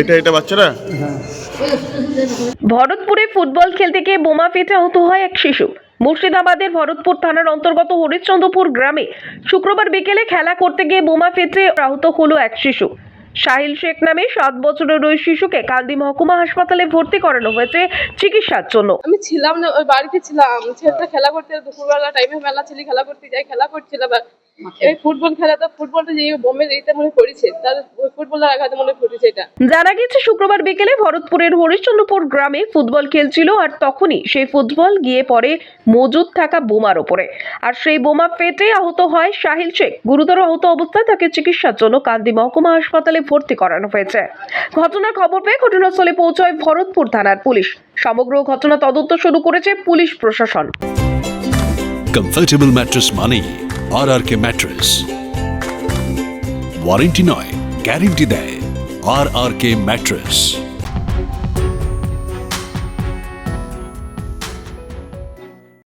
এটা এটা বাচ্চারা? ভরতপুরে ফুটবল খেলতে গিয়ে বোমা ফেটে আহত হয় এক শিশু। মুর্শিদাবাদের ভরতপুর থানার অন্তর্গত হরিশ্চন্দ্রপুর গ্রামে শুক্রবার বিকেলে খেলা করতে গিয়ে বোমা ফেটে আহত হলো এক শিশু। সাহিল শেখ নামে সাত বছরের ওই শিশুকে কালদি মহকুমা হাসপাতালে ভর্তি করানো হয়েছে চিকিৎসার জন্য। আমি ছিলাম না ওই বাড়িতে ছিলাম। ছেলেটা খেলা করতে দুপুরবেলা টাইমে মেলা ছেলে খেলা করতে যাই খেলা করছিল এবার এই ফুটবল খেলাটা ফুটবলটা যে বোমের এইটা মনে পড়েছে তার ওই ফুটবলের আঘাতে মনে পড়েছে এটা। জানা গেছে শুক্রবার বিকেলে ভরতপুরের হরিশ্চন্দ্রপুর গ্রামে ফুটবল খেলছিল আর তখনই সেই ফুটবল গিয়ে পড়ে মজুদ থাকা বোমার ওপরে। আর সেই বোমা ফেটে আহত হয় সাহিল শেখ। গুরুতর আহত অবস্থায় তাকে চিকিৎসার জন্য কান্দি মহকুমা হাসপাতালে ভর্তি করানো হয়েছে। ঘটনার খবর পেয়ে ঘটনাস্থলে পৌঁছয় ভরতপুর থানার পুলিশ। সমগ্র ঘটনা তদন্ত শুরু করেছে পুলিশ প্রশাসন। কমফর্টেবল ম্যাট্রেস মানেই R R K mattress warranty নয় গ্যারেন্টি দেয় আর আর কে ম্যাট্রেস